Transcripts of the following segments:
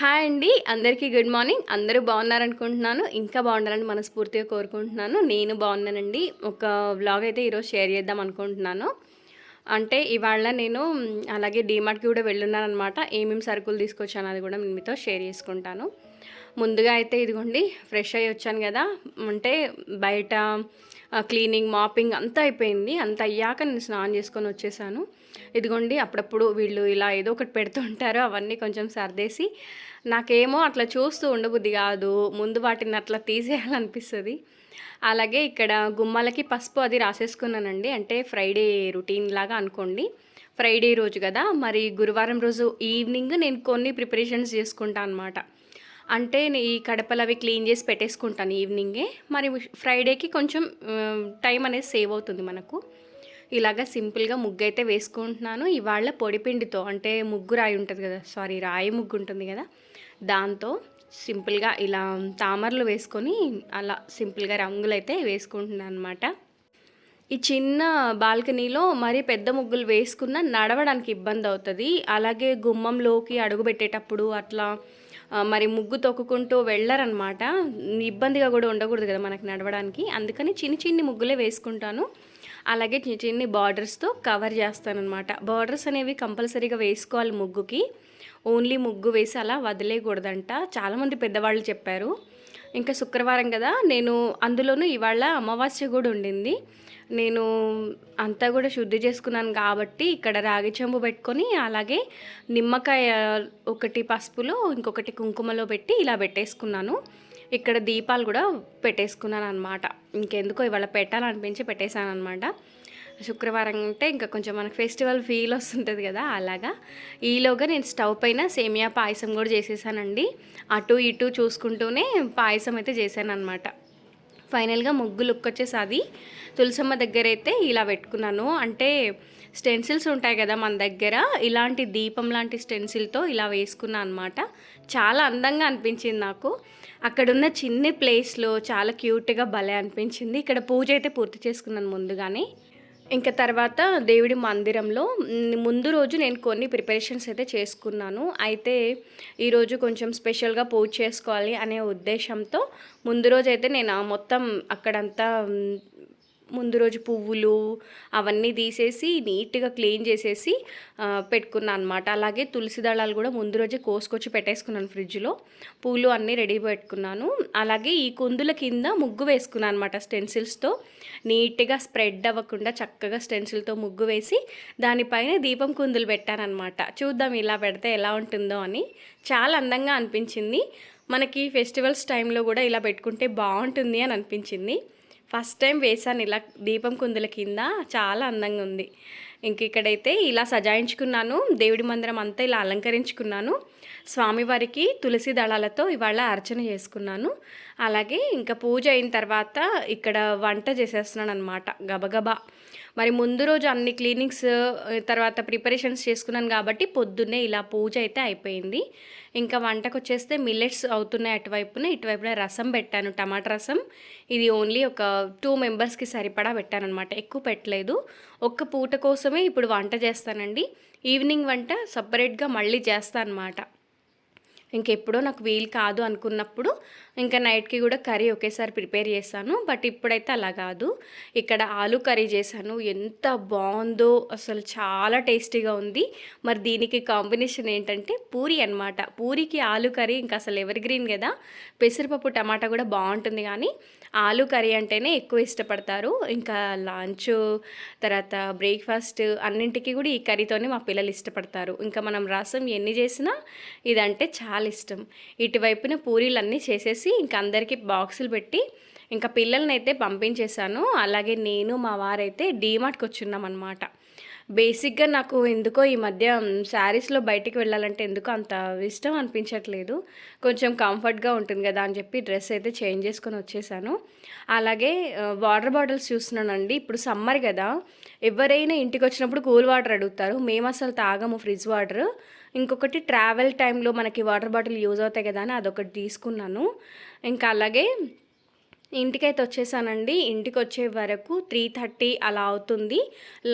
Hi అండి. అందరికీ good morning. అందరూ బాగున్నారనుకుంటున్నాను. ఇంకా బాగుండాలని మనస్ఫూర్తిగా కోరుకుంటున్నాను. నేను బాగున్నానండి. ఒక వ్లాగ్ అయితే ఈరోజు షేర్ చేద్దాం అనుకుంటున్నాను. అంటే ఇవాళ నేను అలాగే డీమార్ట్కి కూడా వెళ్ళున్నాను అనమాట ఏమేమి సరుకులు తీసుకొచ్చాను అది కూడా నేను మీతో షేర్ చేసుకుంటాను. ముందుగా అయితే ఇదిగోండి ఫ్రెష్ అయ్యి వచ్చాను కదా. అంటే బయట క్లీనింగ్ మాపింగ్ అంతా అయిపోయింది. అంత అయ్యాక నేను స్నానం చేసుకొని వచ్చేసాను. ఇదిగోండి అప్పుడప్పుడు వీళ్ళు ఇలా ఏదో ఒకటి పెడుతుంటారు అవన్నీ కొంచెం సర్దేసి నాకేమో అట్లా చూస్తూ ఉండబుద్ధి కాదు. ముందు వాటిని అట్లా తీసేయాలనిపిస్తుంది. అలాగే ఇక్కడ గుమ్మాలకి పసుపు అది రాసేసుకున్నానండి. అంటే ఫ్రైడే రొటీన్ లాగా అనుకోండి. ఫ్రైడే రోజు కదా. మరి గురువారం రోజు ఈవినింగ్ నేను కొన్ని ప్రిపరేషన్స్ చేసుకుంటాను అనమాట అంటే ఈ కడపలు అవి క్లీన్ చేసి పెట్టేసుకుంటాను ఈవినింగే. మరి ఫ్రైడేకి కొంచెం టైం అనేది సేవ్ అవుతుంది మనకు. ఇలాగ సింపుల్గా ముగ్గు అయితే వేసుకుంటున్నాను ఇవాళ పొడిపిండితో అంటే ముగ్గు రాయి ఉంటుంది కదా సారీ రాయి ముగ్గు ఉంటుంది కదా దాంతో సింపుల్గా ఇలా తామరలు వేసుకొని అలా సింపుల్గా రంగులు అయితే వేసుకుంటున్నాను అనమాట ఈ చిన్న బాల్కనీలో మరీ పెద్ద ముగ్గులు వేసుకున్న నడవడానికి ఇబ్బంది అవుతుంది. అలాగే గుమ్మంలోకి అడుగు పెట్టేటప్పుడు అట్లా మరి ముగ్గు తొక్కుకుంటూ వెళ్ళరనమాట ఇబ్బందిగా కూడా ఉండకూడదు కదా మనకి నడవడానికి. అందుకని చిన్ని చిన్ని ముగ్గులే వేసుకుంటాను. అలాగే చిన్న చిన్ని బార్డర్స్తో కవర్ చేస్తానమాట బార్డర్స్ అనేవి కంపల్సరీగా వేసుకోవాలి ముగ్గుకి. ఓన్లీ ముగ్గు వేసి అలా వదిలేయకూడదంట. చాలామంది పెద్దవాళ్ళు చెప్పారు. ఇంకా శుక్రవారం కదా నేను అందులోనూ ఇవాళ అమావాస్య కూడా ఉండింది. నేను అంతా కూడా శుద్ధి చేసుకున్నాను కాబట్టి ఇక్కడ రాగి చెంబు పెట్టుకొని అలాగే నిమ్మకాయ ఒకటి పసుపులో ఇంకొకటి కుంకుమలో పెట్టి ఇలా పెట్టేసుకున్నాను. ఇక్కడ దీపాలు కూడా పెట్టేసుకున్నాను అనమాట ఇంకెందుకో ఇవాళ పెట్టాలనిపించి పెట్టేశాను అనమాట శుక్రవారం అంటే ఇంకా కొంచెం మనకు ఫెస్టివల్ ఫీల్ వస్తుంటుంది కదా అలాగా. ఈలోగా నేను స్టవ్ పైన సేమియా పాయసం కూడా చేసేసానండి. అటు ఇటు చూసుకుంటూనే పాయసం అయితే చేశాను అనమాట ఫైనల్గా ముగ్గు లుక్ వచ్చేసి అది తులసమ్మ దగ్గర అయితే ఇలా పెట్టుకున్నాను. అంటే స్టెన్సిల్స్ ఉంటాయి కదా మన దగ్గర. ఇలాంటి దీపం లాంటి స్టెన్సిల్తో ఇలా వేసుకున్నాను అనమాట చాలా అందంగా అనిపించింది నాకు. అక్కడున్న చిన్న ప్లేస్లో చాలా క్యూట్గా భలే అనిపించింది. ఇక్కడ పూజ అయితే పూర్తి చేసుకున్నాను ముందుగానే. ఇంకా తర్వాత దేవుడి మందిరంలో ముందు రోజు నేను కొన్ని ప్రిపరేషన్స్ అయితే చేసుకున్నాను. అయితే ఈరోజు కొంచెం స్పెషల్గా పూజ చేసుకోవాలి అనే ఉద్దేశంతో ముందు రోజు అయితే నేను ఆ మొత్తం అక్కడంతా ముందు రోజు పువ్వులు అవన్నీ తీసేసి నీట్గా క్లీన్ చేసేసి పెట్టుకున్నాను అనమాట అలాగే తులసి దళాలు కూడా ముందు రోజే కోసుకొచ్చి పెట్టేసుకున్నాను ఫ్రిడ్జ్లో. పూలు అన్నీ రెడీ పెట్టుకున్నాను. అలాగే ఈ కుందుల కింద ముగ్గు వేసుకున్నాను అనమాట స్టెన్సిల్స్తో. నీట్గా స్ప్రెడ్ అవ్వకుండా చక్కగా స్టెన్సిల్తో ముగ్గు వేసి దానిపైన దీపం కుందులు పెట్టానమాట చూద్దాం ఇలా పెడితే ఎలా ఉంటుందో అని. చాలా అందంగా అనిపించింది. మనకి ఫెస్టివల్స్ టైంలో కూడా ఇలా పెట్టుకుంటే బాగుంటుంది అని అనిపించింది. ఫస్ట్ టైం వేసాను ఇలా దీపం కుందుల కింద చాలా అందంగా ఉంది. ఇంక ఇక్కడైతే ఇలా సజాయించుకున్నాను. దేవుడి మందిరం అంతా ఇలా అలంకరించుకున్నాను. స్వామివారికి తులసి దళాలతో ఇవాళ అర్చన చేసుకున్నాను. అలాగే ఇంకా పూజ అయిన తర్వాత ఇక్కడ వంట చేసేస్తున్నాను అనమాట గబగబా. మరి ముందు రోజు అన్ని క్లీనింగ్స్ తర్వాత ప్రిపరేషన్స్ చేసుకున్నాను కాబట్టి పొద్దున్నే ఇలా పూజ అయితే అయిపోయింది. ఇంకా వంటకు వచ్చేస్తే మిల్లెట్స్ అవుతున్నాయి అటువైపున ఇటువైపున రసం పెట్టాను టమాటా రసం. ఇది ఓన్లీ ఒక టూ మెంబర్స్కి సరిపడా పెట్టాను అనమాట ఎక్కువ పెట్టలేదు. ఒక్క పూట కోసం కోసమే ఇప్పుడు వంట చేస్తానండి. ఈవినింగ్ వంట సపరేట్గా మళ్ళీ చేస్తాను అనమాట ఇంకెప్పుడో నాకు వీలు కాదు అనుకున్నప్పుడు ఇంకా నైట్కి కూడా కర్రీ ఒకేసారి ప్రిపేర్ చేస్తాను బట్ ఇప్పుడైతే అలా కాదు. ఇక్కడ ఆలు కర్రీ చేశాను. ఎంత బాగుందో అసలు చాలా టేస్టీగా ఉంది. మరి దీనికి కాంబినేషన్ ఏంటంటే పూరి అన్నమాట. పూరికి ఆలు కర్రీ ఇంకా అసలు ఎవర్ గ్రీన్ కదా. పెసరపప్పు టమాటా కూడా బాగుంటుంది కానీ ఆలు కర్రీ అంటేనే ఎక్కువ ఇష్టపడతారు. ఇంకా లంచ్ తర్వాత బ్రేక్ఫాస్ట్ అన్నింటికి కూడా ఈ కర్రీతోనే మా పిల్లలు ఇష్టపడతారు. ఇంకా మనం రసం ఎన్ని చేసినా ఇదంటే చాలా ఇష్టం. ఇటువైపున పూరీలన్నీ చేసేసి ఇంకా అందరికీ బాక్సులు పెట్టి ఇంకా పిల్లల్ని అయితే పంపించేశాను. అలాగే నేను మా వారైతే డీమార్ట్కి వచ్చున్నాం అనమాట బేసిక్గా నాకు ఎందుకో ఈ మధ్య శారీస్లో బయటికి వెళ్ళాలంటే ఎందుకో అంత ఇష్టం అనిపించట్లేదు. కొంచెం కంఫర్ట్గా ఉంటుంది కదా అని చెప్పి డ్రెస్ అయితే చేంజ్ చేసుకొని వచ్చేసాను. అలాగే వాటర్ బాటిల్స్ చూస్తున్నానండి. ఇప్పుడు సమ్మర్ కదా ఎవరైనా ఇంటికి వచ్చినప్పుడు కూల్ వాటర్ అడుగుతారు. మేము అసలు తాగము ఫ్రిడ్జ్ వాటర్. ఇంకొకటి ట్రావెల్ టైంలో మనకి వాటర్ బాటిల్ యూజ్ అవుతాయి కదా అని అదొకటి తీసుకున్నాను. ఇంకా అలాగే ఇంటికైతే వచ్చేసానండి. ఇంటికి వచ్చే వరకు త్రీ థర్టీ అలా అవుతుంది.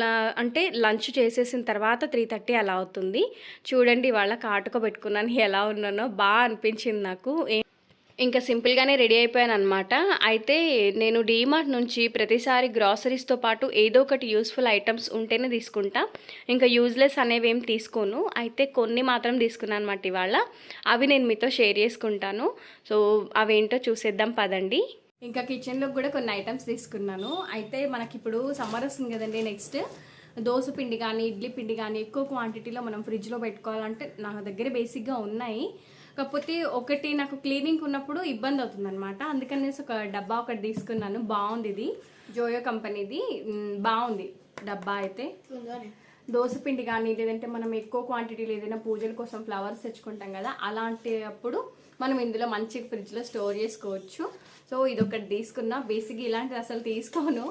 లా అంటే లంచ్ చేసేసిన తర్వాత త్రీ థర్టీ అలా అవుతుంది. చూడండి వాళ్ళకి కాటుక పెట్టుకున్నాను ఎలా ఉన్నానో బాగా అనిపించింది నాకు. ఇంకా సింపుల్గానే రెడీ అయిపోయాను అనమాట అయితే నేను డీమార్ట్ నుంచి ప్రతిసారి గ్రాసరీస్తో పాటు ఏదో ఒకటి యూస్ఫుల్ ఐటమ్స్ ఉంటేనే తీసుకుంటా. ఇంకా యూజ్లెస్ అనేవి ఏం తీసుకోను. అయితే కొన్ని మాత్రం తీసుకున్నాను అనమాట ఇవాళ. అవి నేను మీతో షేర్ చేసుకుంటాను. సో అవేంటో చూసేద్దాం పదండి. ఇంకా కిచెన్లో కూడా కొన్ని ఐటమ్స్ తీసుకున్నాను. అయితే మనకి ఇప్పుడు సమ్మర్ వస్తుంది కదండి నెక్స్ట్ దోశ పిండి కానీ ఇడ్లీ పిండి కానీ ఎక్కువ క్వాంటిటీలో మనం ఫ్రిడ్జ్లో పెట్టుకోవాలంటే నా దగ్గర బేసిక్గా ఉన్నాయి. కాకపోతే ఒకటి నాకు క్లీనింగ్ ఉన్నప్పుడు ఇబ్బంది అవుతుంది అనమాట అందుకనేసి ఒక డబ్బా ఒకటి తీసుకున్నాను. బాగుంది ఇది. జోయో కంపెనీది బాగుంది. డబ్బా అయితే. దోశ పిండి కానీ లేదంటే మనం ఎక్కువ క్వాంటిటీలో ఏదైనా పూజల కోసం ఫ్లవర్స్ తెచ్చుకుంటాం కదా అలాంటి అప్పుడు మనం ఇందులో మంచి ఫ్రిడ్జ్లో స్టోర్ చేసుకోవచ్చు. సో ఇది ఒకటి తీసుకున్నా. బేసిక్ ఇలాంటిది అసలు తీసుకోను.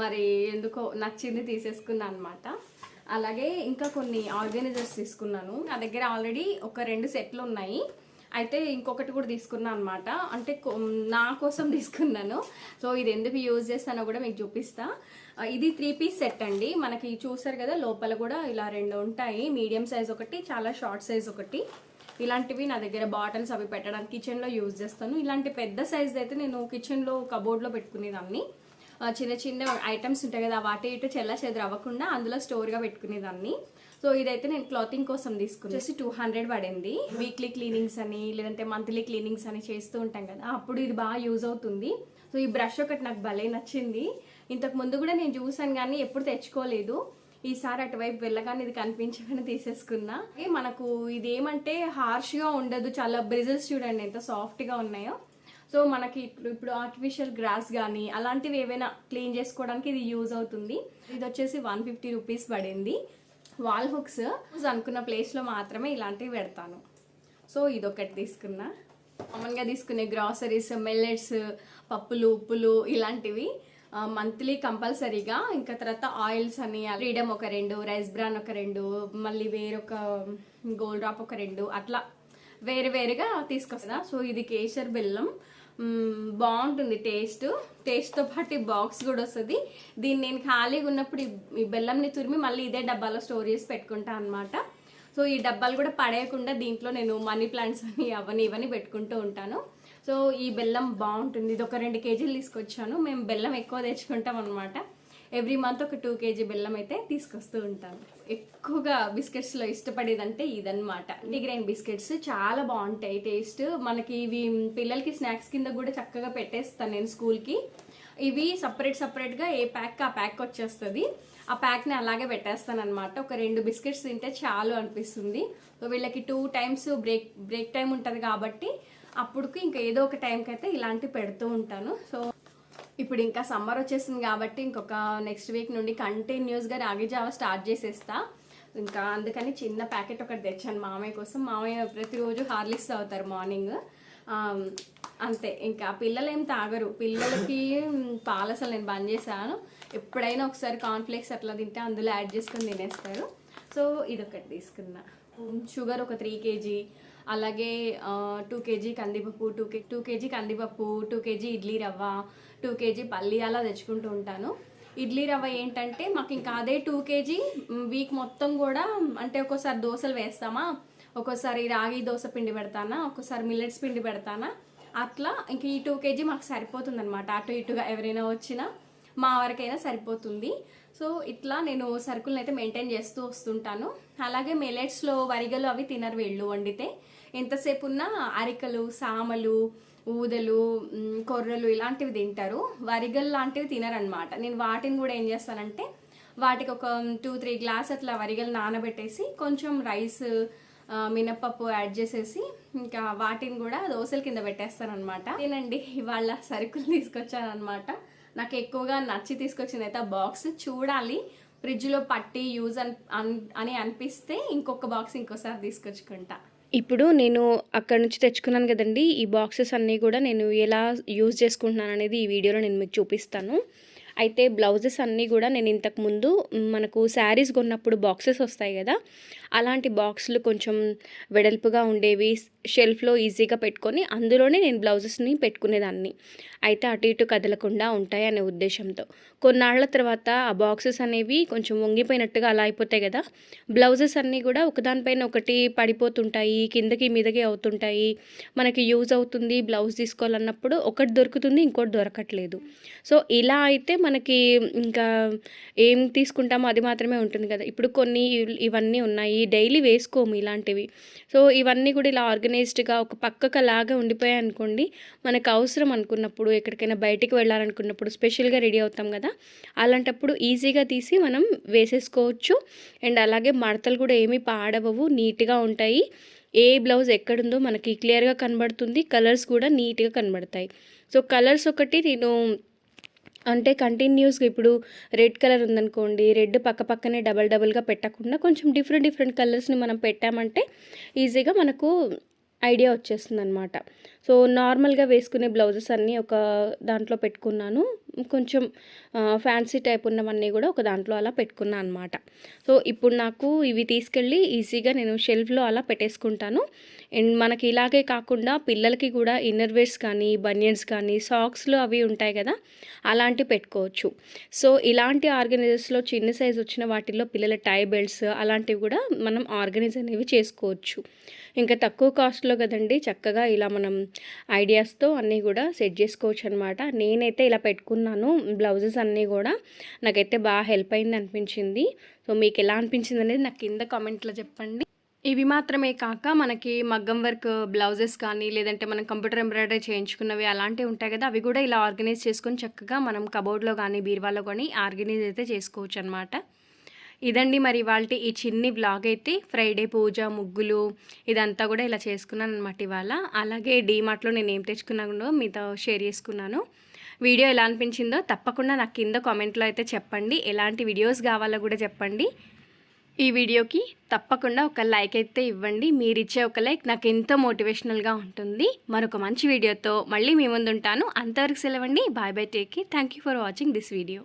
మరి ఎందుకో నచ్చింది తీసేసుకున్నా అనమాట అలాగే ఇంకా కొన్ని ఆర్గనైజర్స్ తీసుకున్నాను. నా దగ్గర ఆల్రెడీ ఒక రెండు సెట్లు ఉన్నాయి. అయితే ఇంకొకటి కూడా తీసుకున్నాను అనమాట అంటే నా కోసం తీసుకున్నాను. సో ఇది ఎందుకు యూజ్ చేస్తానో కూడా మీకు చూపిస్తా. ఇది త్రీ పీస్ సెట్ అండి. మనకి చూసారు కదా లోపల కూడా ఇలా రెండు ఉంటాయి. మీడియం సైజ్ ఒకటి చాలా షార్ట్ సైజ్ ఒకటి. ఇలాంటివి నా దగ్గర బాటిల్స్ అవి పెట్టడానికి కిచెన్లో యూజ్ చేస్తాను. ఇలాంటి పెద్ద సైజ్ అయితే నేను కిచెన్లో కబోర్డ్లో పెట్టుకునేదాన్ని. చిన్న చిన్న ఐటమ్స్ ఉంటాయి కదా వాటి ఇటు చెల్ల చెదరు అవ్వకుండా అందులో స్టోర్గా పెట్టుకునేదాన్ని. సో ఇదైతే నేను క్లాతింగ్ కోసం తీసుకుని వచ్చేసి టూ హండ్రెడ్ పడింది. వీక్లీ క్లీనింగ్స్ అని లేదంటే మంత్లీ క్లీనింగ్స్ అని చేస్తూ ఉంటాం కదా అప్పుడు ఇది బాగా యూజ్ అవుతుంది. సో ఈ బ్రష్ ఒకటి నాకు భలే నచ్చింది. ఇంతకు ముందు కూడా నేను చూసాను కానీ ఎప్పుడు తెచ్చుకోలేదు. ఈసారి అటువైపు వెళ్ళగానే ఇది కనిపించగానే తీసేసుకున్నా. మనకు ఇది ఏమంటే హార్ష్గా ఉండదు. చాలా బ్రిజిల్స్ చూడండి ఎంత సాఫ్ట్గా ఉన్నాయో. సో మనకి ఇప్పుడు ఇప్పుడు ఆర్టిఫిషియల్ గ్రాస్ కానీ అలాంటివి ఏవైనా క్లీన్ చేసుకోవడానికి ఇది యూజ్ అవుతుంది. ఇది వచ్చేసి వన్ ఫిఫ్టీ రూపీస్ పడింది. వాల్ హుక్స్ అనుకున్న ప్లేస్లో మాత్రమే ఇలాంటివి పెడతాను. సో ఇదొకటి తీసుకున్నా. కామన్గా తీసుకునే గ్రాసరీస్ మెల్లెట్స్ పప్పులు ఉప్పులు ఇలాంటివి. మంత్లీ కంపల్సరీగా. ఇంకా తర్వాత ఆయిల్స్ అని ఫ్రీడమ్ ఒక రెండు రైస్ బ్రాన్ ఒక రెండు మళ్ళీ వేరొక గోల్డ్ డ్రాప్ ఒక రెండు అట్లా వేరు వేరుగా తీసుకొస్తా. సో ఇది కేసర్ బెల్లం. బాగుంటుంది టేస్ట్. టేస్ట్తో పాటు ఈ బాక్స్ కూడా వస్తుంది. దీన్ని నేను ఖాళీగా ఉన్నప్పుడు ఈ- ఈ బెల్లంని తురిమి మళ్ళీ ఇదే డబ్బాలో స్టోర్ చేసి పెట్టుకుంటా అనమాట సో ఈ డబ్బాలు కూడా పడేయకుండా దీంట్లో నేను మనీ ప్లాంట్స్ అని అవన్నీ ఇవన్నీ పెట్టుకుంటూ ఉంటాను. సో ఈ బెల్లం బాగుంటుంది. ఇది ఒక రెండు కేజీలు తీసుకొచ్చాను. మేము బెల్లం ఎక్కువ తెచ్చుకుంటాం అనమాట ఎవ్రీ మంత్ ఒక టూ కేజీ బెల్లం అయితే తీసుకొస్తూ ఉంటాను ఎక్కువగా బిస్కెట్స్లో ఇష్టపడేదంటే ఇదనమాట డిగ్రైన్ బిస్కెట్స్ చాలా బాగుంటాయి. టేస్ట్ మనకి ఇవి పిల్లలకి స్నాక్స్ కింద కూడా చక్కగా పెట్టేస్తాను నేను స్కూల్కి ఇవి సపరేట్ సపరేట్గా ఏ ప్యాక్ ఆ ప్యాక్ వచ్చేస్తుంది. ఆ ప్యాక్ని అలాగే పెట్టేస్తాను అనమాట ఒక రెండు బిస్కెట్స్ తింటే చాలు అనిపిస్తుంది. వీళ్ళకి two times break break time ఉంటుంది కాబట్టి అప్పుడుకి ఇంకా ఏదో ఒక టైంకి అయితే ఇలాంటివి పెడుతూ ఉంటాను. సో ఇప్పుడు ఇంకా సమ్మర్ వచ్చేసింది కాబట్టి ఇంకొక నెక్స్ట్ వీక్ నుండి కంటిన్యూస్గా రాగి జావ స్టార్ట్ చేసేస్తా. ఇంకా అందుకని చిన్న ప్యాకెట్ ఒకటి తెచ్చాను మామయ్య కోసం. మామయ్య ప్రతిరోజు హార్లిక్స్ తాగుతారు మార్నింగ్. అంతే. ఇంకా పిల్లలు ఏం తాగరు. పిల్లలకి పాలు అసలు నేను బంద్ చేశాను. ఎప్పుడైనా ఒకసారి కాన్ఫ్లెక్స్ అట్లా తింటే అందులో యాడ్ చేసుకొని తినేస్తారు. సో ఇదొకటి తీసుకున్నా. షుగర్ ఒక త్రీ కేజీ. అలాగే టూ కేజీ కందిపప్పు టూ కే టూ కేజీ కందిపప్పు టూ కేజీ ఇడ్లీ రవ్వ టూ కేజీ పల్లి అలా తెచ్చుకుంటూ ఉంటాను. ఇడ్లీ రవ్వ ఏంటంటే మాకు ఇంకా అదే టూ కేజీ వీక్ మొత్తం కూడా అంటే ఒక్కోసారి దోశలు వేస్తామా? ఒక్కోసారి రాగి దోశ పిండి పెడతానా? ఒక్కోసారి మిల్లెట్స్ పిండి పెడతానా? అట్లా ఇంక ఈ టూ కేజీ మాకు సరిపోతుంది అనమాట అటు ఇటుగా ఎవరైనా వచ్చినా మా వరకైనా సరిపోతుంది. సో ఇట్లా నేను సరుకులను అయితే మెయింటైన్ చేస్తూ వస్తుంటాను. అలాగే మిల్లెట్స్లో వరిగలు అవి తినరు వీళ్ళు వండితే. ఎంతసేపు ఉన్నా అరికలు సామలు ఊదలు కొర్రలు ఇలాంటివి తింటారు. వరిగలు లాంటివి తినరనమాట నేను వాటిని కూడా ఏం చేస్తానంటే వాటికి ఒక టూ త్రీ గ్లాస్ అట్లా వరిగలు నానబెట్టేసి కొంచెం రైస్ మినప్పప్పు యాడ్ చేసేసి ఇంకా వాటిని కూడా దోశల కింద పెట్టేస్తాను అనమాట నేనండి ఇవాళ సరుకులు తీసుకొచ్చానమాట నాకు ఎక్కువగా నచ్చి తీసుకొచ్చింది అయితే బాక్స్. చూడాలి ఫ్రిడ్జ్లో పట్టి యూజ్ అని అన్- అని అనిపిస్తే ఇంకొక బాక్స్ ఇంకోసారి తీసుకొచ్చుకుంటా. ఇప్పుడు నేను అక్కడ నుంచి తెచ్చుకున్నాను కదండి. ఈ బాక్సెస్ అన్నీ కూడా నేను ఎలా యూజ్ చేసుకుంటున్నాను అనేది ఈ వీడియోలో నేను మీకు చూపిస్తాను. అయితే బ్లౌజెస్ అన్నీ కూడా నేను ఇంతకు ముందు మనకు శారీస్ కొన్నప్పుడు బాక్సెస్ వస్తాయి కదా అలాంటి బాక్సులు కొంచెం వెడల్పుగా ఉండేవి షెల్ఫ్లో ఈజీగా పెట్టుకొని అందులోనే నేను బ్లౌజెస్ని పెట్టుకునేదాన్ని. అయితే అటు ఇటు కదలకుండా ఉంటాయి అనే ఉద్దేశంతో. కొన్నాళ్ళ తర్వాత ఆ బాక్సెస్ అనేవి కొంచెం వంగిపోయినట్టుగా అలా అయిపోతాయి కదా. బ్లౌజెస్ అన్నీ కూడా ఒకదానిపైన ఒకటి పడిపోతుంటాయి కిందకి మీదకి అవుతుంటాయి. మనకి యూజ్ అవుతుంది బ్లౌజ్ తీసుకోవాలన్నప్పుడు ఒకటి దొరుకుతుంది ఇంకోటి దొరకట్లేదు. సో ఇలా అయితే మనకి ఇంకా ఏం తీసుకుంటామో అది మాత్రమే ఉంటుంది కదా. ఇప్పుడు కొన్ని ఇవన్నీ ఉన్నాయి డైలీ వేసుకోము ఇలాంటివి. సో ఇవన్నీ కూడా ఇలా ఆర్గనైజ్డ్గా ఒక పక్కకు లాగా ఉండిపోయాయి అనుకోండి మనకు అవసరం అనుకున్నప్పుడు ఎక్కడికైనా బయటికి వెళ్ళాలనుకున్నప్పుడు స్పెషల్గా రెడీ అవుతాం కదా అలాంటప్పుడు ఈజీగా తీసి మనం వేసేసుకోవచ్చు. అండ్ అలాగే మడతలు కూడా ఏమీ పాడవవు నీట్గా ఉంటాయి. ఏ బ్లౌజ్ ఎక్కడుందో మనకి క్లియర్గా కనబడుతుంది కలర్స్ కూడా నీట్గా కనబడతాయి. సో కలర్స్ ఒకటి నేను అంటే కంటిన్యూస్గా ఇప్పుడు రెడ్ కలర్ ఉందనుకోండి రెడ్ పక్క పక్కనే డబల్ డబల్గా పెట్టకుండా కొంచెం డిఫరెంట్ డిఫరెంట్ కలర్స్ని మనం పెట్టామంటే ఈజీగా మనకు ఐడియా వచ్చేస్తుంది అనమాట సో నార్మల్గా వేసుకునే బ్లౌజెస్ అన్నీ ఒక దాంట్లో పెట్టుకున్నాను. కొంచెం ఫ్యాన్సీ టైప్ ఉన్నవన్నీ కూడా ఒక దాంట్లో అలా పెట్టుకున్నాను అనమాట సో ఇప్పుడు నాకు ఇవి తీసుకెళ్ళి ఈజీగా నేను షెల్ఫ్లో అలా పెట్టేసుకుంటాను. అండ్ మనకి ఇలాగే కాకుండా పిల్లలకి కూడా ఇన్నర్ వేర్స్ కానీ బనియన్స్ కానీ సాక్స్లు అవి ఉంటాయి కదా అలాంటివి పెట్టుకోవచ్చు. సో ఇలాంటి ఆర్గనైజర్స్లో చిన్న సైజ్ వచ్చిన వాటిల్లో పిల్లల టై బెల్ట్స్ అలాంటివి కూడా మనం ఆర్గనైజ్ అనేవి చేసుకోవచ్చు. ఇంకా తక్కువ కాస్ట్లో కదండి చక్కగా ఇలా మనం ఐడియాస్తో అన్నీ కూడా సెట్ చేసుకోవచ్చు అనమాట నేనైతే ఇలా పెట్టుకున్నాను. బ్లౌజెస్ అన్నీ కూడా నాకైతే బాగా హెల్ప్ అయింది అనిపించింది. సో మీకు ఎలా అనిపించింది అనేది నాకు కింద కామెంట్లో చెప్పండి. ఇవి మాత్రమే కాక మనకి మగ్గం వర్క్ బ్లౌజెస్ కానీ లేదంటే మనం కంప్యూటర్ ఎంబ్రాయిడరీ చేయించుకున్నవి అలాంటివి ఉంటాయి కదా అవి కూడా ఇలా ఆర్గనైజ్ చేసుకొని చక్కగా మనం కబోర్డ్లో కానీ బీరువాలో కానీ ఆర్గనైజ్ అయితే చేసుకోవచ్చు అనమాట ఇదండి మరి ఇవాళ ఈ చిన్ని బ్లాగ్ అయితే ఫ్రైడే పూజ ముగ్గులు ఇదంతా కూడా ఇలా చేసుకున్నాను అనమాట ఇవాళ. అలాగే డీమార్ట్లో నేను ఏం తెచ్చుకున్నానో మీతో షేర్ చేసుకున్నాను. వీడియో ఎలా అనిపించిందో తప్పకుండా నాకు కింద కామెంట్లో అయితే చెప్పండి. ఎలాంటి వీడియోస్ కావాలో కూడా చెప్పండి. ఈ వీడియోకి తప్పకుండా ఒక లైక్ అయితే ఇవ్వండి. మీరు ఇచ్చే ఒక లైక్ నాకు ఎంతో మోటివేషనల్గా ఉంటుంది. మరొక మంచి వీడియోతో మళ్ళీ మీ ముందు ఉంటాను అంతవరకు సెలవండి. Bye bye take thank you for watching this video